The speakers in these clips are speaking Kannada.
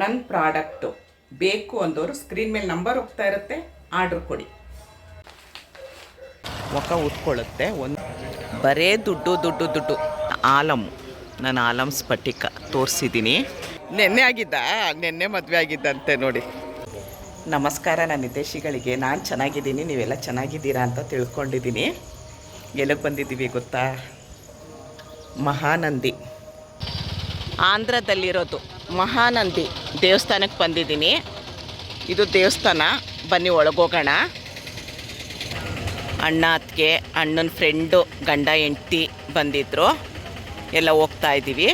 ನನ್ನ ಪ್ರಾಡಕ್ಟು. ಬೇಕು ಅಂದವರು ಸ್ಕ್ರೀನ್ ಮೇಲೆ ನಂಬರ್ ಹೋಗ್ತಾ ಇರುತ್ತೆ ಆರ್ಡ್ರ್ ಕೊಡಿ. ಮುಖ ಉಟ್ಕೊಳ್ಳುತ್ತೆ, ಒಂದು ಬರೇ ದುಡ್ಡು ದುಡ್ಡು ದುಡ್ಡು. ಆಲಮ್ ನಾನು ಆಲಮ್ ಸ್ಫಟಿಕ ತೋರಿಸಿದ್ದೀನಿ ನೆನ್ನೆ ಆಗಿದ್ದ? ನೆನ್ನೆ ಮದುವೆ ಆಗಿದ್ದಂತೆ ನೋಡಿ. ನಮಸ್ಕಾರ ನನ್ನ ನಿದೇಶಿಗಳಿಗೆ ನಾನು ಚೆನ್ನಾಗಿದ್ದೀನಿ, ನೀವೆಲ್ಲ ಚೆನ್ನಾಗಿದ್ದೀರಾ ಅಂತ ತಿಳ್ಕೊಂಡಿದ್ದೀನಿ. ಎಲ್ಲಿಗೆ ಬಂದಿದ್ದೀವಿ ಗೊತ್ತಾ? ಮಹಾನಂದಿ. ಆಂಧ್ರದಲ್ಲಿರೋದು. ಮಹಾನಂದಿ ದೇವಸ್ಥಾನಕ್ಕೆ ಬಂದಿದ್ದೀನಿ. ಇದು ದೇವಸ್ಥಾನ. ಬನ್ನಿ ಒಳಗೋಗೋಣ. ಅಣ್ಣ ಅತ್ತಿಗೆ ಅಣ್ಣನ ಫ್ರೆಂಡು ಗಂಡ, ಹೆಂಡ್ತಿ ಬಂದಿದ್ದರು ಎಲ್ಲ ಹೋಗ್ತಾ ಇದ್ದೀವಿ.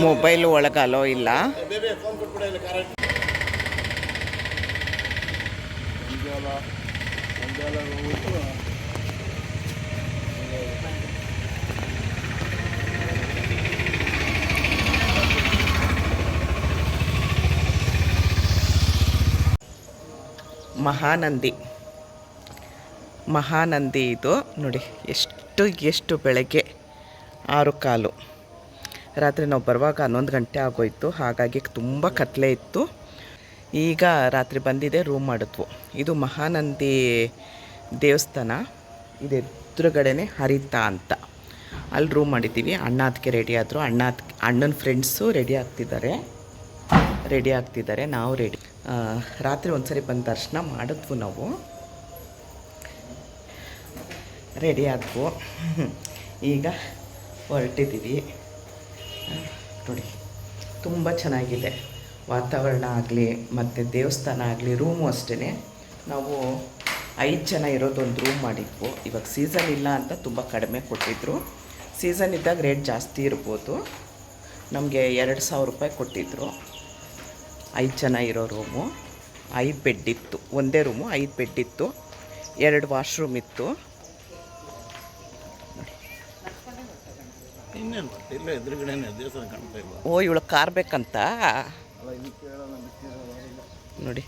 ಮೊಬೈಲ್ ಒಳಗೆ ಅಲೋ ಇಲ್ಲ? ಮಹಾನಂದಿ. ಮಹಾನಂದಿ ಇದು ನೋಡಿ, ಎಷ್ಟು ಎಷ್ಟು ಬೆಳಗ್ಗೆ ಆರು ಕಾಲು. ರಾತ್ರಿ ನಾವು ಬರುವಾಗ ಹನ್ನೊಂದು ಗಂಟೆ ಆಗೋಯ್ತು, ಹಾಗಾಗಿ ತುಂಬ ಕತ್ಲೆ ಇತ್ತು. ಈಗ ರಾತ್ರಿ ಬಂದಿದೆ ರೂಮ್ ಮಾಡಿದ್ವು. ಇದು ಮಹಾನಂದಿ ದೇವಸ್ಥಾನ, ಇದು ಎದುರುಗಡೆನೆ ಹರಿತಾ ಅಂತ. ಅಲ್ಲಿ ರೂಮ್ ಮಾಡಿದ್ದೀವಿ. ಅಣ್ಣ ಅದಕ್ಕೆ ರೆಡಿ ಆದರು. ಅಣ್ಣ ಅಣ್ಣನ ಫ್ರೆಂಡ್ಸು ರೆಡಿ ಆಗ್ತಿದ್ದಾರೆ. ರೆಡಿ ಆಗ್ತಿದ್ದಾರೆ. ನಾವು ರೆಡಿ ರಾತ್ರಿ ಒಂದ್ಸರಿ ಬಂದು ದರ್ಶನ ಮಾಡಿದ್ವು ನಾವು. ರೆಡಿ ಆದವು. ಈಗ ಹೊರಟಿದ್ದೀವಿ. ನೋಡಿ, ತುಂಬ ಚೆನ್ನಾಗಿದೆ. ವಾತಾವರಣ ಆಗಲಿ, ಮತ್ತು ದೇವಸ್ಥಾನ ಆಗಲಿ ರೂಮು ಅಷ್ಟೇ ನಾವು ಐದು ಜನ ಇರೋದೊಂದು ರೂಮ್ ಮಾಡಿದ್ವು. ಇವಾಗ ಸೀಸನ್ ಇಲ್ಲ ಅಂತ ತುಂಬ ಕಡಿಮೆ ಕೊಟ್ಟಿದ್ದರು ಸೀಸನ್ ಇದ್ದಾಗ ರೇಟ್ ಜಾಸ್ತಿ ಇರ್ಬೋದು. ನಮಗೆ ಎರಡು ಸಾವಿರ ರೂಪಾಯಿ ಕೊಟ್ಟಿದ್ದರು ಐದು ಜನ ಇರೋ ರೂಮು ಐದು ಬೆಡ್ ಇತ್ತು. ಒಂದೇ ರೂಮು ಐದು ಬೆಡ್ ಇತ್ತು. ಎರಡು ವಾಶ್ರೂಮ್ ಇತ್ತು. ಓ ಇವಳು ಕಾರ್ ಬೇಕಂತ? ನೋಡಿ.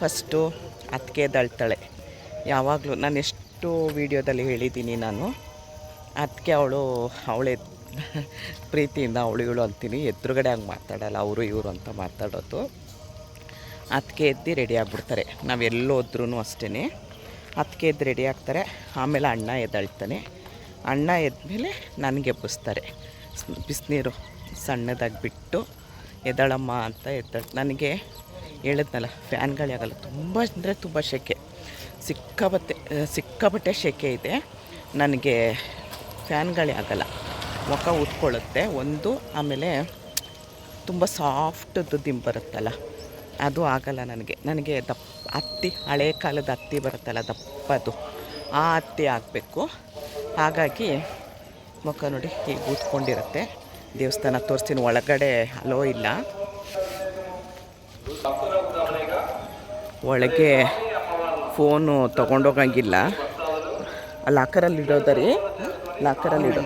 ಫಸ್ಟು ಅತ್ತಿಗೆ ದಳ್ತಾಳೆ ಯಾವಾಗಲೂ ನಾನು ಎಷ್ಟು ವೀಡಿಯೋದಲ್ಲಿ ಹೇಳಿದ್ದೀನಿ ನಾನು. ಅದಕ್ಕೆ ಅವಳು, ಅವಳೇ ಪ್ರೀತಿಯಿಂದ ಅವಳು ಇವಳು ಅಂತೀನಿ. ಎದುರುಗಡೆ ಹಂಗೆ ಮಾತಾಡಲ್ಲ, ಅವರು ಇವರು ಅಂತ ಮಾತಾಡೋದು. ಅದಕ್ಕೆ ಎದ್ದು ರೆಡಿ ಆಗಿಬಿಡ್ತಾರೆ. ನಾವು ಎಲ್ಲೋದ್ರೂ ಅಷ್ಟೇ ಅದಕ್ಕೆ ಎದ್ದು ರೆಡಿ ಆಗ್ತಾರೆ. ಆಮೇಲೆ ಅಣ್ಣ ಎದ್ದಳ್ತಾನೆ. ಅಣ್ಣ ಎದ್ದ ಮೇಲೆ ನನಗೆ ಎಬ್ಬಿಸ್ತಾರೆ. ಬಿಸಿನೀರು ಸಣ್ಣದಾಗಿ ಬಿಟ್ಟು ಎದ್ದಳಮ್ಮ ಅಂತ ಎದ್ದಳು ನನಗೆ ಹೇಳಿದ್ನಲ್ಲ ಫ್ಯಾನ್ಗಳಾಗಲ್ಲ ತುಂಬ ಅಂದರೆ ತುಂಬ ಶೆಕೆ. ಸಿಕ್ಕಾಪಟ್ಟೆ ಸಿಕ್ಕಾಪಟ್ಟೆ ಶೆಕೆ ಇದೆ. ನನಗೆ ಫ್ಯಾನ್ಗಳೇ ಆಗಲ್ಲ ಮುಖ ಉತ್ಕೊಳ್ಳುತ್ತೆ ಒಂದು, ಆಮೇಲೆ ತುಂಬ ಸಾಫ್ಟದ್ದು ದಿಂಬು ಬರುತ್ತಲ್ಲ, ಅದು ಆಗಲ್ಲ ನನಗೆ. ನನಗೆ ದಪ್ಪ ಹತ್ತಿ ಹಳೆ ಕಾಲದ ಹತ್ತಿ ಬರುತ್ತಲ್ಲ, ದಪ್ಪದು, ಆ ಹತ್ತಿ ಆಗಬೇಕು. ಹಾಗಾಗಿ ಮುಖ ನೋಡಿ ಹೀಗೆ ಊದ್ಕೊಂಡಿರುತ್ತೆ ದೇವಸ್ಥಾನ ತೋರಿಸ್ತೀನಿ, ಒಳಗಡೆ ಅಲೋ ಇಲ್ಲ. ಒಳಗೆ ಫೋನು ತೊಗೊಂಡೋಗಂಗಿಲ್ಲ. ಲಾಕರಲ್ಲಿ ಇಡೋದರಿ ಲಾಕರಲ್ಲಿ ಇಡೋ.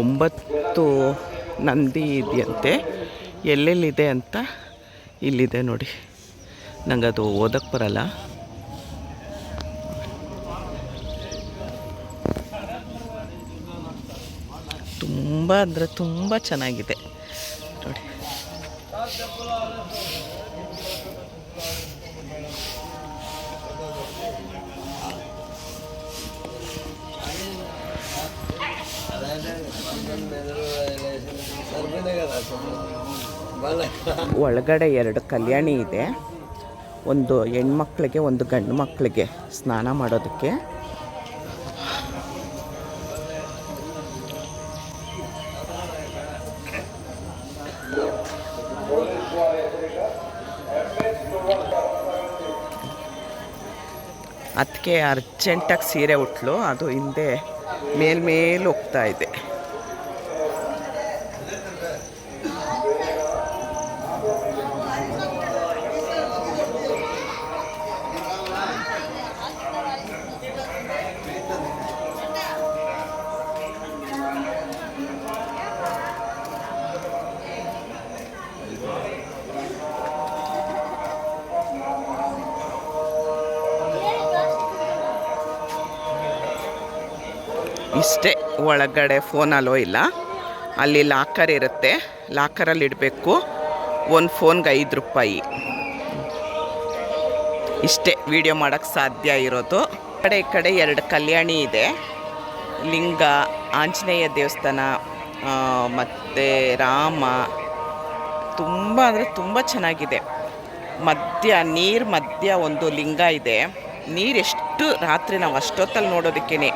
ಒಂಬತ್ತು ನಂದಿ ಇದೆಯಂತೆ. ಎಲ್ಲೆಲ್ಲಿದೆ ಅಂತ ಇಲ್ಲಿದೆ ನೋಡಿ. ನಂಗೆ ಅದು ಓದಕ್ಕೆ ಬರಲ್ಲ. ತುಂಬ ಅಂದರೆ ತುಂಬ ಚೆನ್ನಾಗಿದೆ. ನೋಡಿ. ಒಳಗಡೆ ಎರಡು ಕಲ್ಯಾಣಿ ಇದೆ. ಒಂದು ಹೆಣ್ಮಕ್ಳಿಗೆ, ಒಂದು ಗಂಡು ಮಕ್ಕಳಿಗೆ ಸ್ನಾನ ಮಾಡೋದಕ್ಕೆ. ಅದಕ್ಕೆ ಅರ್ಜೆಂಟಾಗಿ ಸೀರೆ ಉಟ್ಲು. ಅದು ಹಿಂದೆ ಮೇಲ್ಮೇಲೆ ಹೋಗ್ತಾ ಇದೆ. ಒಳಗಡೆ ಫೋನ್ ಅಲೋ ಇಲ್ಲ. ಅಲ್ಲಿ ಲಾಕರ್ ಇರುತ್ತೆ. ಲಾಕರಲ್ಲಿ ಇಡಬೇಕು. ಒಂದು ಫೋನ್ಗೆ ಐದು ರೂಪಾಯಿ. ಇಷ್ಟೇ ವಿಡಿಯೋ ಮಾಡೋಕ್ಕೆ ಸಾಧ್ಯ ಇರೋದು. ಕಡೆ, ಈ ಕಡೆ ಎರಡು ಕಲ್ಯಾಣಿ ಇದೆ. ಲಿಂಗ, ಆಂಜನೇಯ ದೇವಸ್ಥಾನ ಮತ್ತು ರಾಮ. ತುಂಬ ಅಂದರೆ ತುಂಬ ಚೆನ್ನಾಗಿದೆ. ಮಧ್ಯ, ನೀರು ಮಧ್ಯ ಒಂದು ಲಿಂಗ ಇದೆ. ನೀರು ಎಷ್ಟು ರಾತ್ರಿ ನಾವು ಅಷ್ಟೊತ್ತಲ್ಲಿ ನೋಡೋದಕ್ಕೇ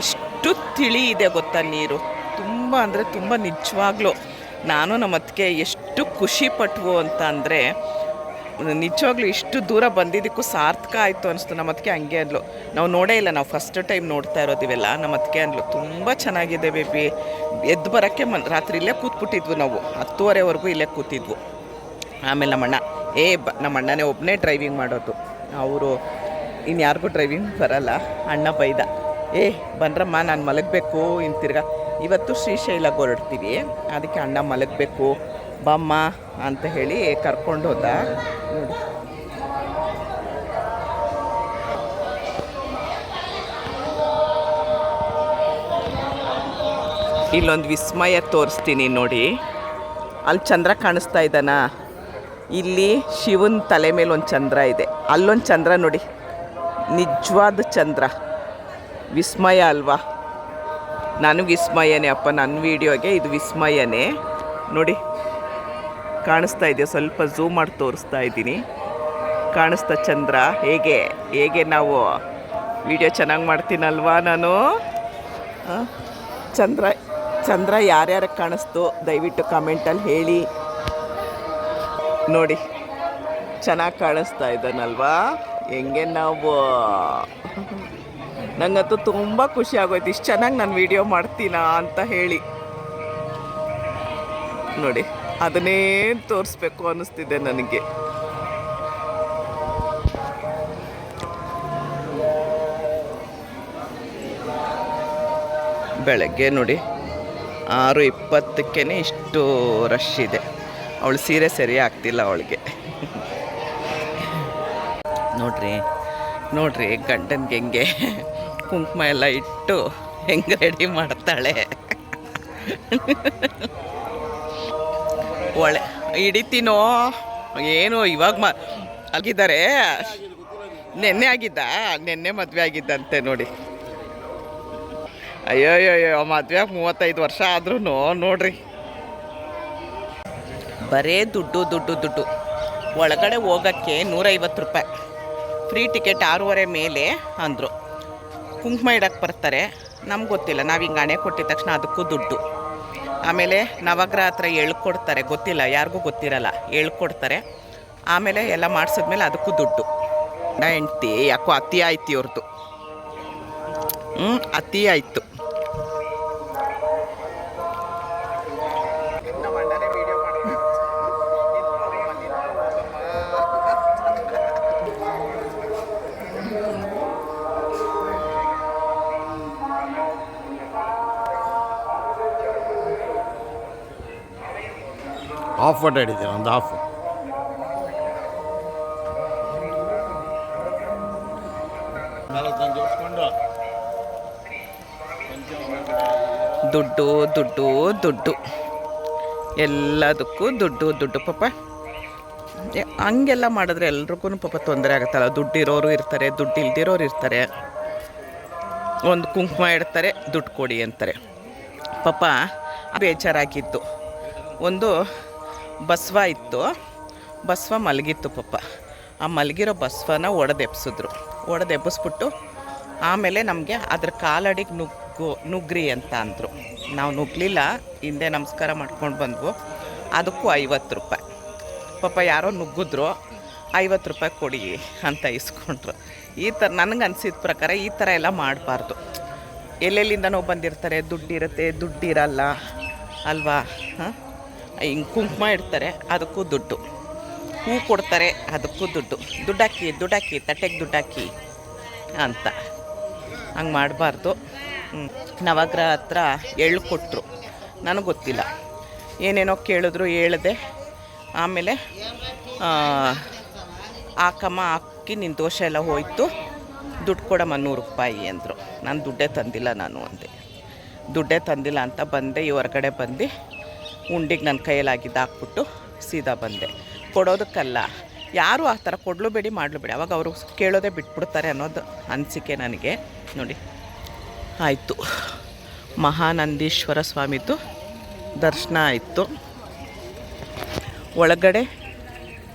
ಎಷ್ಟು ತಿಳಿ ಇದೆ ಗೊತ್ತಾ ನೀರು. ತುಂಬ ಅಂದರೆ ತುಂಬ ನಿಜವಾಗ್ಲೂ. ನಾನು ನಮ್ಮ ಅದಕ್ಕೆ ಎಷ್ಟು ಖುಷಿ ಪಟ್ವು ಅಂತ ಅಂದರೆ, ನಿಜವಾಗ್ಲೂ ಇಷ್ಟು ದೂರ ಬಂದಿದ್ದಕ್ಕೂ ಸಾರ್ಥಕ ಆಯಿತು ಅನಿಸ್ತು ನಮ್ಮ ಅದಕ್ಕೆ ಹಂಗೆ ಅಂದ್ಲು. ನಾವು ನೋಡೇ ಇಲ್ಲ, ನಾವು ಫಸ್ಟ್ ಟೈಮ್ ನೋಡ್ತಾ ಇರೋದಿವೆಲ್ಲ ನಮ್ಮ ಅದಕ್ಕೆ ಅಂದ್ಲು, ತುಂಬ ಚೆನ್ನಾಗಿದೆ ಬೇಬಿ. ಎದ್ದು ಬರೋಕ್ಕೆ ಮನ್, ರಾತ್ರಿ ಇಲ್ಲೇ ಕೂತ್ಬಿಟ್ಟಿದ್ವು ನಾವು. ಹತ್ತುವರೆವರೆಗೂ ಇಲ್ಲೇ ಕೂತಿದ್ವು. ಆಮೇಲೆ ನಮ್ಮ ಅಣ್ಣ ಏ ಬ ನಮ್ಮ ಅಣ್ಣನೇ ಒಬ್ಬನೇ ಡ್ರೈವಿಂಗ್ ಮಾಡೋದು. ಅವರು, ಇನ್ಯಾರಿಗೂ ಡ್ರೈವಿಂಗ್ ಬರಲ್ಲ, ಅಣ್ಣ ಬೈದ. ಏ ಬನ್ರಮ್ಮ ನಾನು ಮಲಗಬೇಕು. ಇನ್ನು ತಿರ್ಗಾ, ಇವತ್ತು ಶ್ರೀಶೈಲ ಹೊರಡ್ತೀವಿ. ಅದಕ್ಕೆ ಅಣ್ಣ ಮಲಗಬೇಕು. ಬಮ್ಮ ಅಂತ ಹೇಳಿ ಕರ್ಕೊಂಡು ಹೋದ. ನೋಡಿ. ಇಲ್ಲೊಂದು ವಿಸ್ಮಯ ತೋರಿಸ್ತೀನಿ ನೋಡಿ. ಅಲ್ಲಿ ಚಂದ್ರ ಕಾಣಿಸ್ತಾ ಇದ್ದಾನ ಇಲ್ಲಿ ಶಿವನ ತಲೆ ಮೇಲೆ ಒಂದು ಚಂದ್ರ ಇದೆ. ಅಲ್ಲೊಂದು ಚಂದ್ರ ನೋಡಿ. ನಿಜವಾದ ಚಂದ್ರ. ವಿಸ್ಮಯ ಅಲ್ವಾ? ನಾನು ವಿಸ್ಮಯನೇ, ಅಪ್ಪ ನನ್ನ ವಿಡಿಯೋಗೆ ಇದು ವಿಸ್ಮಯನೇ. ನೋಡಿ, ಕಾಣಿಸ್ತಾ ಇದೆಯಾ? ಸ್ವಲ್ಪ ಝೂಮ್ ಮಾಡಿ ತೋರಿಸ್ತಾ ಇದ್ದೀನಿ. ಕಾಣಿಸ್ತಾ ಚಂದ್ರ? ಹೇಗೆ? ಹೇಗೆ ನಾವು ವಿಡಿಯೋ ಚೆನ್ನಾಗಿ ಮಾಡ್ತೀನಲ್ವಾ ನಾನು? ಚಂದ್ರ ಚಂದ್ರ ಯಾರ್ಯಾರಿಗೆ ಕಾಣಿಸ್ತು? ದಯವಿಟ್ಟು ಕಮೆಂಟಲ್ಲಿ ಹೇಳಿ. ನೋಡಿ, ಚೆನ್ನಾಗಿ ಕಾಣಿಸ್ತಾ ಇದ್ದಾನಲ್ವಾ? ಹೆಂಗೆ ನಾವು ನಂಗಂತೂ ತುಂಬ ಖುಷಿ ಆಗೋಯ್ತು. ಇಷ್ಟು ಚೆನ್ನಾಗಿ ನಾನು ವೀಡಿಯೋ ಮಾಡ್ತೀನಾ ಅಂತ ಹೇಳಿ. ನೋಡಿ, ಅದನ್ನೇ ತೋರಿಸ್ಬೇಕು ಅನ್ನಿಸ್ತಿದೆ ನನಗೆ. ಬೆಳಗ್ಗೆ ನೋಡಿ, ಆರು ಇಪ್ಪತ್ತಕ್ಕೇ ಇಷ್ಟು ರಶ್ ಇದೆ. ಅವಳು ಸೀರೆ ಸರಿ ಆಗ್ತಿಲ್ಲ ಅವಳಿಗೆ. ನೋಡ್ರಿ ನೋಡ್ರಿ ಗಂಡನ್ಗೆ ಹೆಂಗೆ. ಕುಂಕುಮ ಎಲ್ಲ ಇಟ್ಟು ಹೆಂಗೆ ರೆಡಿ ಮಾಡ್ತಾಳೆ? ಒಳ್ಳೆ ಹಿಡಿತೀನೋ? ಏನು, ಇವಾಗ ಮ ಆಗಿದ್ದಾರೆ? ನೆನ್ನೆ ಆಗಿದ್ದ? ನೆನ್ನೆ ಮದುವೆ ಆಗಿದ್ದಂತೆ ನೋಡಿ. ಅಯ್ಯೋ ಅಯ್ಯೋ ಮದುವೆ ಮೂವತ್ತೈದು ವರ್ಷ ಆದ್ರೂ ನೋಡ್ರಿ. ಬರೇ ದುಡ್ಡು ದುಡ್ಡು ದುಡ್ಡು. ಒಳಗಡೆ ಹೋಗೋಕ್ಕೆ ನೂರೈವತ್ತು ರೂಪಾಯಿ. ಫ್ರೀ ಟಿಕೆಟ್ ಆರೂವರೆ ಮೇಲೆ ಅಂದರು. ಕುಂಕುಮ ಇಡಕ್ಕೆ ಬರ್ತಾರೆ. ನಮ್ಗೆ ಗೊತ್ತಿಲ್ಲ. ನಾವು ಹಿಂಗೆ ಹಣೆ ಕೊಟ್ಟಿದ ತಕ್ಷಣ ಅದಕ್ಕೂ ದುಡ್ಡು. ಆಮೇಲೆ ನವಗ್ರಹ ಹತ್ರ ಎಳ್ಕೊಡ್ತಾರೆ ಗೊತ್ತಿಲ್ಲ. ಯಾರಿಗೂ ಗೊತ್ತಿರಲ್ಲ. ಎಳ್ಕೊಡ್ತಾರೆ ಆಮೇಲೆ ಎಲ್ಲ ಮಾಡಿಸಿದ್ಮೇಲೆ ಅದಕ್ಕೂ ದುಡ್ಡು. ನಾ ಹೆಂಡ್ತಿ, ಯಾಕೋ ಅತಿ ಆಯ್ತು ಇವ್ರದ್ದು ಹ್ಞೂ ಅತಿ ಆಯಿತು. ಆಫ್ ಫೋಟೋ ಒಂದು ಆಫ್ ದುಡ್ಡು ದುಡ್ಡು ದುಡ್ಡು. ಎಲ್ಲದಕ್ಕೂ ದುಡ್ಡು ದುಡ್ಡು, ಪಾಪ. ಹಂಗೆಲ್ಲ ಮಾಡಿದ್ರೆ ಎಲ್ರಿಗೂ ಪಾಪ ತೊಂದರೆ ಆಗುತ್ತಲ್ಲ. ದುಡ್ಡು ಇರೋರು ಇರ್ತಾರೆ ದುಡ್ಡು ಇಲ್ದಿರೋರು ಇರ್ತಾರೆ. ಒಂದು ಕುಂಕುಮ ಇಡ್ತಾರೆ, ದುಡ್ಡು ಕೊಡಿ ಅಂತಾರೆ. ಪಾಪ, ಬೇಜಾರಾಗಿತ್ತು. ಒಂದು ಬಸವ ಇತ್ತು. ಬಸವ ಮಲಗಿತ್ತು ಪಪ್ಪ ಆ ಮಲಗಿರೋ ಬಸವನ ಒಡೆದೆಬ್ಸಿದ್ರು. ಒಡೆದೆಬ್ಬಿಸ್ಬಿಟ್ಟು ಆಮೇಲೆ ನಮಗೆ ಅದ್ರ ಕಾಲಡಿಗೆ ನುಗ್ಗು ನುಗ್ರಿ ಅಂತ ಅಂದರು. ನಾವು ನುಗ್ಲಿಲ್ಲ ಹಿಂದೆ ನಮಸ್ಕಾರ ಮಾಡ್ಕೊಂಡು ಬಂದ್ವು. ಅದಕ್ಕೂ ಐವತ್ತು ರೂಪಾಯಿ. ಪಾಪ ಯಾರೋ ನುಗ್ಗಿದ್ರು, ಐವತ್ತು ರೂಪಾಯಿ ಕೊಡಿ ಅಂತ ಇಸ್ಕೊಂಡ್ರು. ಈ ಥರ ನನಗೆ ಅನಿಸಿದ ಪ್ರಕಾರ ಈ ಥರ ಎಲ್ಲ ಮಾಡಬಾರ್ದು. ಎಲ್ಲೆಲ್ಲಿಂದನೋ ಬಂದಿರ್ತಾರೆ, ದುಡ್ಡಿರುತ್ತೆ, ದುಡ್ಡಿರಲ್ಲ. ಅಲ್ವಾ? ಹಾಂ? ಹಿಂಗೆ ಕುಂಕುಮ ಇಡ್ತಾರೆ, ಅದಕ್ಕೂ ದುಡ್ಡು. ಹೂ ಕೊಡ್ತಾರೆ, ಅದಕ್ಕೂ ದುಡ್ಡು. ದುಡ್ಡಾಕಿ ದುಡ್ಡಾಕಿ, ತಟ್ಟೆಗೆ ದುಡ್ಡಾಕಿ ಅಂತ. ಹಂಗೆ ಮಾಡಬಾರ್ದು. ನವಗ್ರಹ ಹತ್ರ ಎಳ್ಳು ಕೊಟ್ಟರು ನನಗೆ ಗೊತ್ತಿಲ್ಲ. ಏನೇನೋ ಕೇಳಿದ್ರು ಹೇಳಿದೆ. ಆಮೇಲೆ ಹಾಕಮ್ಮ ಹಾಕಿ ನಿನ್ನ ದೋಷ ಎಲ್ಲ ಹೋಯ್ತು. ದುಡ್ಡು ಕೊಡಮ್ಮ ನೂರು ರೂಪಾಯಿ ಅಂದರು. ನಾನು ದುಡ್ಡೇ ತಂದಿಲ್ಲ ನಾನು ಅಂದೆ. ದುಡ್ಡೇ ತಂದಿಲ್ಲ ಅಂತ ಬಂದೆ, ಈ ಹೊರಗಡೆ ಬಂದು ಉಂಡಿಗೆ ನನ್ನ ಕೈಯಲ್ಲಾಗಿದ್ದು ಹಾಕ್ಬಿಟ್ಟು ಸೀದಾ ಬಂದೆ. ಕೊಡೋದಕ್ಕಲ್ಲ. ಯಾರು ಆ ಥರ ಕೊಡಲು ಬೇಡಿ, ಮಾಡಲು ಬೇಡಿ. ಅವಾಗ ಅವರು ಕೇಳೋದೇ ಬಿಟ್ಬಿಡ್ತಾರೆ ಅನ್ನೋದು ಅನಿಸಿಕೆ ನನಗೆ. ನೋಡಿ. ಆಯಿತು. ಮಹಾನಂದೀಶ್ವರ ಸ್ವಾಮಿದು ದರ್ಶನ ಆಯಿತು. ಒಳಗಡೆ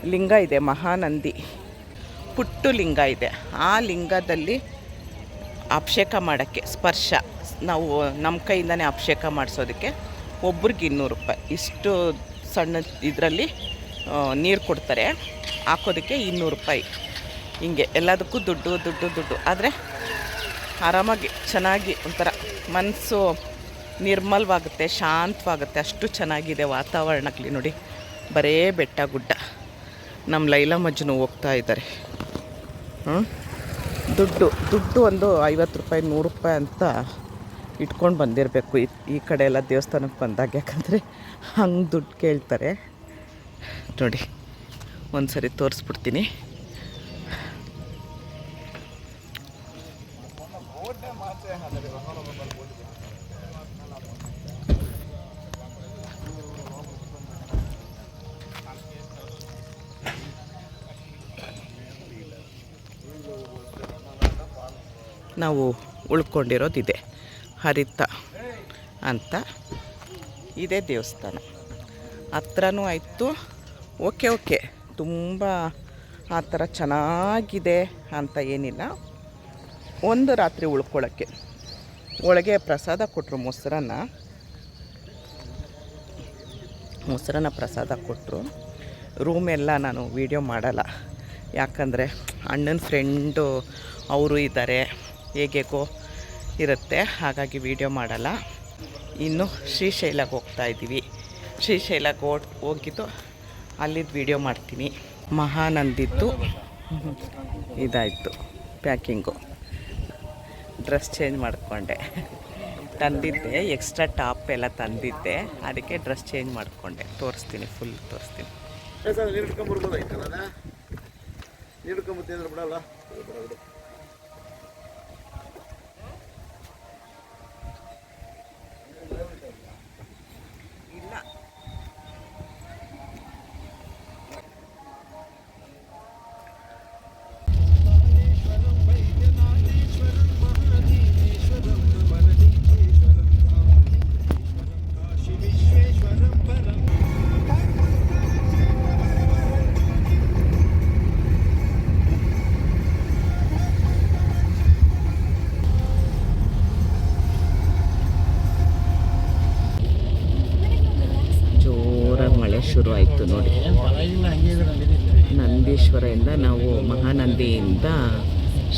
ಲಿಂಗ ಇದೆ, ಮಹಾನಂದಿ. ಪುಟ್ಟು ಲಿಂಗ ಇದೆ. ಆ ಲಿಂಗದಲ್ಲಿ ಅಭಿಷೇಕ ಮಾಡೋಕ್ಕೆ, ಸ್ಪರ್ಶ. ನಾವು ನಮ್ಮ ಕೈಯಿಂದನೇ ಅಭಿಷೇಕ ಮಾಡಿಸೋದಕ್ಕೆ ಒಬ್ರಿಗೆ ಇನ್ನೂರು ರೂಪಾಯಿ. ಇಷ್ಟು ಸಣ್ಣ ಇದರಲ್ಲಿ ನೀರು ಕೊಡ್ತಾರೆ. ಹಾಕೋದಕ್ಕೆ ಇನ್ನೂರು ರೂಪಾಯಿ. ಹಿಂಗೆ ಎಲ್ಲದಕ್ಕೂ ದುಡ್ಡು ದುಡ್ಡು ದುಡ್ಡು. ಆದರೆ ಆರಾಮಾಗಿ, ಚೆನ್ನಾಗಿ ಒಂಥರ ಮನಸ್ಸು ನಿರ್ಮಲವಾಗುತ್ತೆ, ಶಾಂತವಾಗುತ್ತೆ. ಅಷ್ಟು ಚೆನ್ನಾಗಿದೆ ವಾತಾವರಣಕ್ಕೆ ನೋಡಿ. ಬರೇ ಬೆಟ್ಟ, ಗುಡ್ಡ. ನಮ್ಮ ಲೈಲಾ ಮಜ್ನು ಹೋಗ್ತಾ ಇದ್ದಾರೆ. ಹ್ಞೂ ದುಡ್ಡು ದುಡ್ಡು ಒಂದು ಐವತ್ತು ರೂಪಾಯಿ, ನೂರು ರೂಪಾಯಿ ಅಂತ ಇಟ್ಕೊಂಡು ಬಂದಿರಬೇಕು. ಈ ಕಡೆ ಎಲ್ಲ ದೇವಸ್ಥಾನಕ್ಕೆ ಬಂದಾಗ ಯಾಕಂದರೆ ಹಂಗೆ ದುಡ್ಡು ಕೇಳ್ತಾರೆ. ನೋಡಿ ಒಂದು ಸರಿ ತೋರಿಸ್ಬಿಡ್ತೀನಿ. ನಾವು ಉಳ್ಕೊಂಡಿರೋದಿದೆ. ಹರಿತ ಅಂತ ಇದೇ ದೇವಸ್ಥಾನ. ಹತ್ರನೂ ಆಯಿತು. Okay okay. ತುಂಬ ಆ ಥರ ಚೆನ್ನಾಗಿದೆ ಅಂತ ಏನಿಲ್ಲ. ಒಂದು ರಾತ್ರಿ ಉಳ್ಕೊಳ್ಳೋಕ್ಕೆ. ಒಳಗೆ ಪ್ರಸಾದ ಕೊಟ್ಟರು ಮೊಸರನ್ನ. ಮೊಸರನ್ನ ಪ್ರಸಾದ ಕೊಟ್ಟರು ರೂಮ್ ಎಲ್ಲ ನಾನು ವೀಡಿಯೋ ಮಾಡಲ್ಲ. ಯಾಕಂದರೆ ಅಣ್ಣನ ಫ್ರೆಂಡು ಅವರು ಇದ್ದಾರೆ. ಹೇಗೇಗೋ ಇರುತ್ತೆ. ಹಾಗಾಗಿ ವಿಡಿಯೋ ಮಾಡಲ್ಲ. ಇನ್ನು ಶ್ರೀಶೈಲಕ್ಕೆ ಹೋಗ್ತಾ ಇದ್ದೀವಿ. ಶ್ರೀಶೈಲಕ್ಕೆ ಓಟ್ ಹೋಗಿದ್ದು ಅಲ್ಲಿದ್ದು ವೀಡಿಯೋ ಮಾಡ್ತೀನಿ. ಮಹಾನಂದಿದ್ದು ಇದಾಯಿತು ಪ್ಯಾಕಿಂಗು. ಡ್ರೆಸ್ ಚೇಂಜ್ ಮಾಡಿಕೊಂಡೆ. ತಂದಿದ್ದೆ, ಎಕ್ಸ್ಟ್ರಾ ಟಾಪ್ ಎಲ್ಲ ತಂದಿದ್ದೆ. ಅದಕ್ಕೆ ಡ್ರೆಸ್ ಚೇಂಜ್ ಮಾಡಿಕೊಂಡೆ. ತೋರಿಸ್ತೀನಿ ಫುಲ್ ತೋರಿಸ್ತೀನಿ. ನೀರು ಹಿಡ್ಕೊಂಬತ್ತಿದ್ರೆ ಬಿಡಲ್ಲ?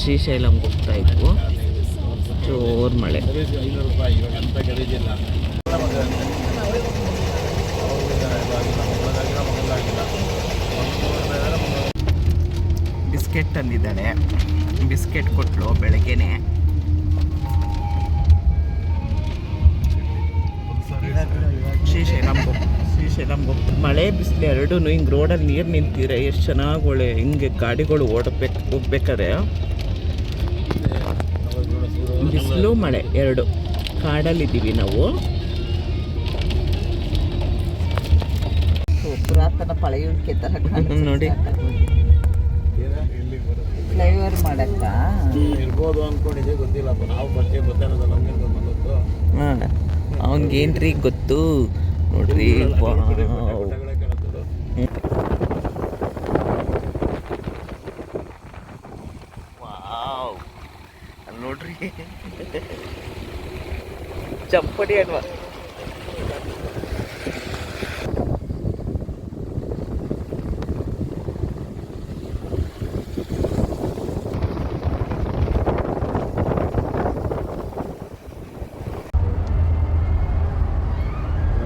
ಶ್ರೀಶೈಲಂಗೆ ಹೋಗ್ತಾ ಇದ್ವು. ಜೋರು ಮಳೆ. ಬಿಸ್ಕೆಟ್ ತಂದಿದ್ದಾಳೆ ಬಿಸ್ಕೆಟ್ ಕೊಟ್ಲು ಬೆಳಗ್ಗೆನೆ. ಶ್ರೀಶೈಲಂ ಶ್ರೀಶೈಲಂ ಮಳೆ ಬಿಸಿಲು ಎರಡೂ ಹಿಂಗೆ ರೋಡಲ್ಲಿ ನೀರು ನಿಂತೀರ ಎಷ್ಟು ಚೆನ್ನಾಗಿ ಒಳ್ಳೆ ಹಿಂಗೆ ಗಾಡಿಗಳು ಓಡಬೇಕು ಹೋಗ್ಬೇಕಾದ್ರೆ. ಬಿಸಿಲು ಮಳೆ ಎರಡು. ಕಾಡಲ್ಲಿದ್ದೀವಿ ನಾವು. ಪುರಾತನ ಪಳೆಯುಳಿಕೆ ತರ ನೋಡಿ. ಫ್ಲೈಓವರ್ ಮಾಡಕ್ಕ? ಇರ್ಬೋದು ಅನ್ಕೊಂಡಿದ್ದೆ ಗೊತ್ತಿಲ್ಲ. ನಾವು ಫಸ್ಟೇ ಗೊತ್ತಿರೋದು ನಮ್ಗೆ ಗೊತ್ತು ಹಾಂ ಅವನಿಗೇನ್ರಿ ಗೊತ್ತು? ನೋಡ್ರಿ ಅಲ್ಲ್ ನೋಡ್ರಿ ಚಪ್ಪಡಿ ಅಲ್ವಾ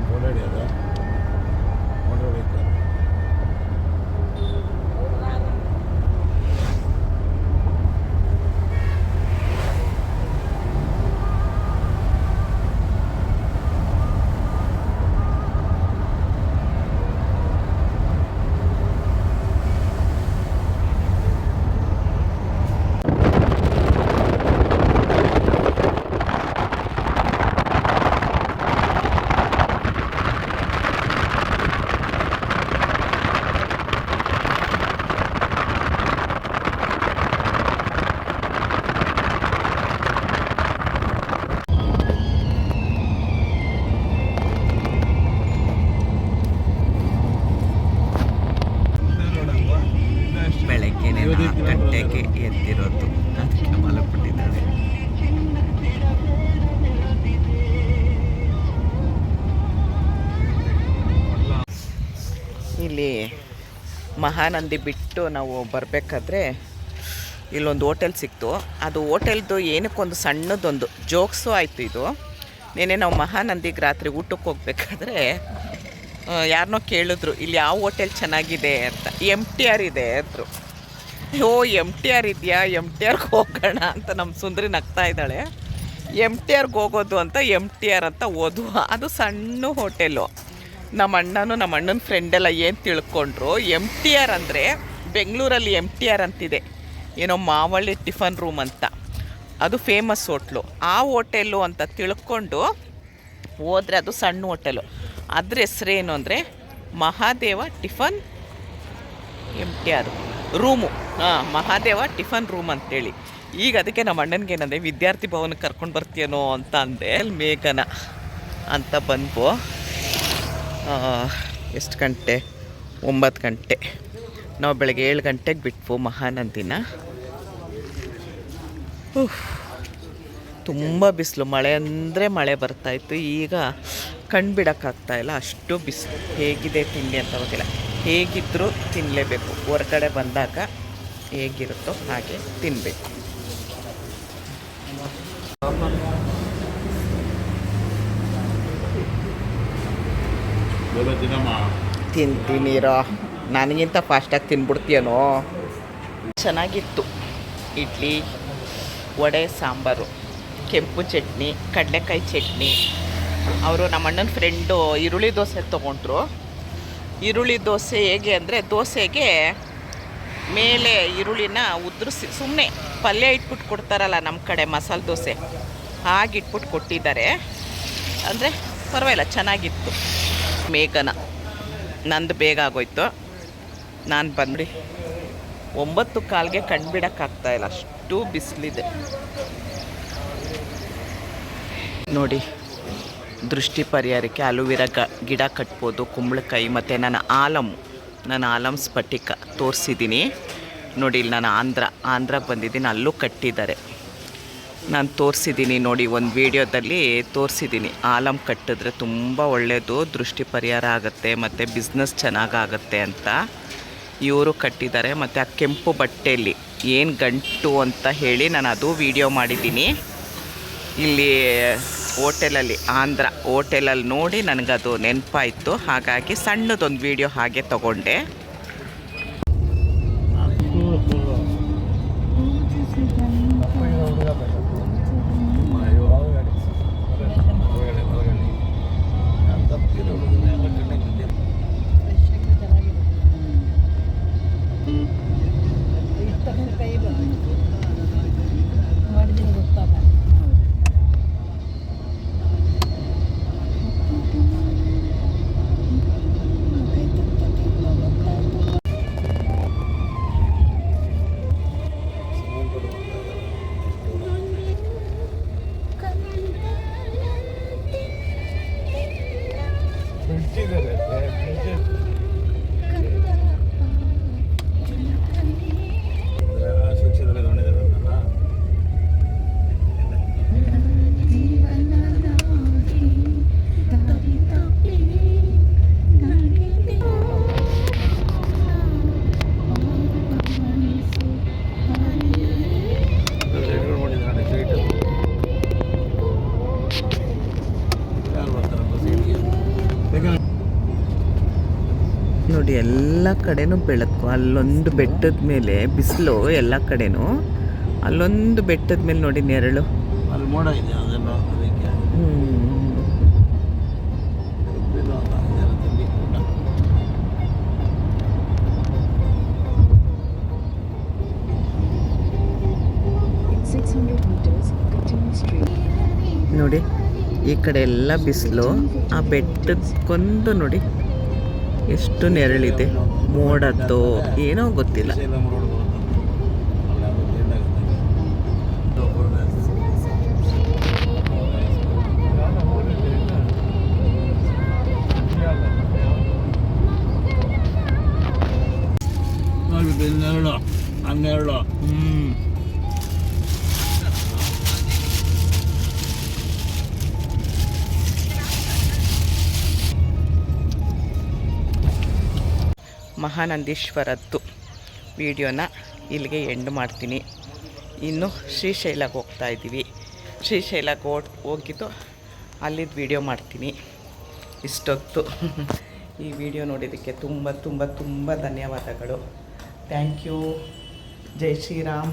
ಓಡಾಡಿ ಅದ ಓಡಾಡಿ ಬೆಳಗ್ಗೆನೆ ನಾಲ್ಕು ಗಂಟೆಗೆ ಎದ್ದಿರೋದು ಅದಕ್ಕೆ ಮಲಗ್ಬಿಟ್ಟಿದ್ದಾಳೆ ಇಲ್ಲಿ ಮಹಾನಂದಿ ಬಿಟ್ಟು ನಾವು ಬರಬೇಕಾದ್ರೆ ಇಲ್ಲೊಂದು ಹೋಟೆಲ್ ಸಿಕ್ತು. ಅದು ಹೋಟೆಲ್ದು ಏನಕ್ಕೊಂದು ಸಣ್ಣದೊಂದು ಜೋಕ್ಸು ಆಯಿತು ಇದು. ನೆನೆ ನಾವು ಮಹಾನಂದಿಗೆ ರಾತ್ರಿ ಊಟಕ್ಕೆ ಹೋಗ್ಬೇಕಾದ್ರೆ ಯಾರನ್ನೋ ಕೇಳಿದ್ರು, ಇಲ್ಲಿ ಯಾವ ಹೋಟೆಲ್ ಚೆನ್ನಾಗಿದೆ? ಅಂತ. ಎಂ ಟಿ ಆರ್ ಇದೆ ಅಂದರು. ಓ ಎಂ ಟಿ ಆರ್ ಇದೆಯಾ? ಎಂ ಟಿ ಆರ್ಗೆ ಹೋಗೋಣ ಅಂತ ನಮ್ಮ ಸುಂದರಿ ನಗ್ತಾ ಇದ್ದಾಳೆ. ಎಂ ಟಿ ಆರ್ಗೆ ಹೋಗೋದು ಅಂತ ಎಂ ಟಿ ಆರ್ ಅಂತ ಓದುವ. ಅದು ಸಣ್ಣ ಹೋಟೆಲು. ನಮ್ಮ ಅಣ್ಣನೂ ನಮ್ಮ ಅಣ್ಣನ ಫ್ರೆಂಡೆಲ್ಲ ಏನು ತಿಳ್ಕೊಂಡ್ರು ಎಂ ಟಿ ಆರ್ ಅಂದರೆ ಬೆಂಗಳೂರಲ್ಲಿ ಎಂ ಟಿ ಆರ್ ಅಂತಿದೆ. ಏನೋ ಮಾವಳ್ಳಿ ಟಿಫನ್ ರೂಮ್ ಅಂತ. ಅದು ಫೇಮಸ್ ಹೋಟ್ಲು. ಆ ಹೋಟೆಲು ಅಂತ ತಿಳ್ಕೊಂಡು ಹೋದರೆ ಅದು ಸಣ್ಣ ಹೋಟೆಲು. ಅದ್ರ ಹೆಸ್ರೇನು ಅಂದರೆ Mahadeva tiffin M T R room. ಹಾಂ ಮಹಾದೇವ ಟಿಫನ್ ರೂಮ್ ಅಂತೇಳಿ. ಈಗ ಅದಕ್ಕೆ ನಮ್ಮ ಅಣ್ಣನಿಗೆ ಏನಂದೆ, ವಿದ್ಯಾರ್ಥಿ ಭವನಕ್ಕೆ ಕರ್ಕೊಂಡು ಬರ್ತೀಯನೋ ಅಂತ ಅಂದೆ. ಅಲ್ಲಿ ಮೇಘನ ಅಂತ ಬಂದು ಎಷ್ಟು ಗಂಟೆ? ಒಂಬತ್ತು ಗಂಟೆ. ನಾವು ಬೆಳಗ್ಗೆ ಏಳು ಗಂಟೆಗೆ ಬಿಟ್ವು ಮಹಾನಂದಿನ. ತುಂಬ ಬಿಸಿಲು. ಮಳೆ ಅಂದರೆ ಮಳೆ ಬರ್ತಾಯಿತ್ತು ಈಗ ಕಣ್ಣು ಬಿಡೋಕ್ಕಾಗ್ತಾ ಇಲ್ಲ. ಅಷ್ಟು ಬಿಸಿಲು ಹೇಗಿದೆ ತಿಂಡಿ ಅಂತ ಗೊತ್ತಿಲ್ಲ. ಹೇಗಿದ್ದರೂ ತಿನ್ನಲೇಬೇಕು ಹೊರಗಡೆ ಬಂದಾಗ ಹೇಗಿರುತ್ತೋ ಹಾಗೆ ತಿನ್ನಬೇಕು ತಿಂತೀನಿರೋ ನನಗಿಂತ ಫಾಸ್ಟಾಗಿ ತಿನ್ಬಿಡ್ತೀಯನೋ? ಚೆನ್ನಾಗಿತ್ತು. ಇಡ್ಲಿ ವಡೆ ಸಾಂಬಾರು ಕೆಂಪು ಚಟ್ನಿ ಕಡಲೆಕಾಯಿ ಚಟ್ನಿ. ಅವರು ನಮ್ಮ ಅಣ್ಣನ ಫ್ರೆಂಡು ಈರುಳ್ಳಿ ದೋಸೆ ತೊಗೊಂಡ್ರು. ಈರುಳ್ಳಿ ದೋಸೆ ಹೇಗೆ ಅಂದರೆ ದೋಸೆಗೆ ಮೇಲೆ ಈರುಳ್ಳಿನ ಉದುರಿಸಿ ಸುಮ್ಮನೆ ಪಲ್ಯ ಇಟ್ಬಿಟ್ಟು ಕೊಡ್ತಾರಲ್ಲ ನಮ್ಮ ಕಡೆ ಮಸಾಲೆ ದೋಸೆ, ಹಾಗೆ ಇಟ್ಬಿಟ್ಟು ಕೊಟ್ಟಿದ್ದಾರೆ. ಅಂದರೆ ಪರವಾಗಿಲ್ಲ, ಚೆನ್ನಾಗಿತ್ತು. ಮೇಘನ, ನಂದು ಬೇಗ ಆಗೋಯ್ತು. ನಾನು ಬಂದ್ಬಿಡಿ. ಒಂಬತ್ತು ಕಾಲಿಗೆ ಕಂಡುಬಿಡೋಕ್ಕಾಗ್ತಾಯಿಲ್ಲ ಅಷ್ಟು ಬಿಸಿಲಿದೆ. ನೋಡಿ. ದೃಷ್ಟಿ ಪರಿಹಾರಕ್ಕೆ ಅಲುವಿರ ಗ, ಗಿಡ ಕಟ್ಬೋದು, ಕುಂಬಳಕಾಯಿ ಮತ್ತು ನಾನು ಆಲಮ್ ನಾನು ಆಲಮ್ ಸ್ಫಟಿಕ ತೋರಿಸಿದ್ದೀನಿ. ನೋಡಿ, ಇಲ್ಲಿ ನಾನು ಆಂಧ್ರ ಆಂಧ್ರಕ್ಕೆ ಬಂದಿದ್ದೀನಿ, ಅಲ್ಲೂ ಕಟ್ಟಿದ್ದಾರೆ. ನಾನು ತೋರಿಸಿದ್ದೀನಿ ನೋಡಿ, ಒಂದು ವೀಡಿಯೋದಲ್ಲಿ ತೋರಿಸಿದ್ದೀನಿ. ಆಲಮ್ ಕಟ್ಟಿದ್ರೆ ತುಂಬ ಒಳ್ಳೆಯದು, ದೃಷ್ಟಿ ಪರಿಹಾರ ಆಗುತ್ತೆ, ಮತ್ತು ಬಿಸ್ನೆಸ್ ಚೆನ್ನಾಗಾಗತ್ತೆ ಅಂತ. ಇವರು ಕಟ್ಟಿದ್ದಾರೆ, ಮತ್ತು ಆ ಕೆಂಪು ಬಟ್ಟೆಯಲ್ಲಿ ಏನು ಗಂಟು ಅಂತ ಹೇಳಿ ನಾನು ಅದು ವೀಡಿಯೋ ಮಾಡಿದ್ದೀನಿ. ಇಲ್ಲಿ ಹೋಟೆಲಲ್ಲಿ ಆಂಧ್ರ ಓಟೆಲಲ್ಲಿ ನೋಡಿ ನನಗದು ನೆನಪಾಯಿತು. ಹಾಗಾಗಿ ಸಣ್ಣದೊಂದು ವೀಡಿಯೋ ಹಾಗೆ ತಗೊಂಡೆ. ಕಡೆನೂ ಬೆಳಕು ಅಲ್ಲೊಂದು ಬೆಟ್ಟದ ಮೇಲೆ ಬಿಸಿಲು ಎಲ್ಲ ಕಡೆನೂ ಅಲ್ಲೊಂದು ಬೆಟ್ಟದ ಮೇಲೆ ನೋಡಿ ನೆರಳು ಅಲ್ಲಿ ಮೋಡ ಇದೆ ಅದೆಲ್ಲ ಅದಕ್ಕೆ ಹ್ಮ್. ಉಪ್ಪಿನ ಅಲ್ಲ, ಇದೆಲ್ಲ ತಿಂಡಿ ಊಟ. In 600 meters, continue straight. ನೋಡಿ ಈ ಕಡೆ ಎಲ್ಲ ಬಿಸಿಲು ಆ ಬೆಟ್ಟದಕ್ಕೊಂದು ನೋಡಿ ಎಷ್ಟು ನೆರಳಿದೆ ಮೋಡದ್ದು ಏನೋ ಗೊತ್ತಿಲ್ಲ. ಮಹಾನಂದೀಶ್ವರದ್ದು. ವಿಡಿಯೋನ ಇಲ್ಲಿಗೆ ಎಂಡ್ ಮಾಡ್ತೀನಿ. ಇನ್ನು ಶ್ರೀಶೈಲಕ್ಕೆ ಹೋಗ್ತಾ ಇದ್ದೀವಿ. ಶ್ರೀಶೈಲಕ್ಕೆ ಓಡ್ ಹೋಗಿದ್ದು ಅಲ್ಲಿದ್ದು ವಿಡಿಯೋ ಮಾಡ್ತೀನಿ. ಇಷ್ಟೊತ್ತು. ಈ ವಿಡಿಯೋ ನೋಡಿದ್ದಕ್ಕೆ ತುಂಬ ತುಂಬ ತುಂಬ ಧನ್ಯವಾದಗಳು. Thank you. ಜೈ ಶ್ರೀರಾಮ್.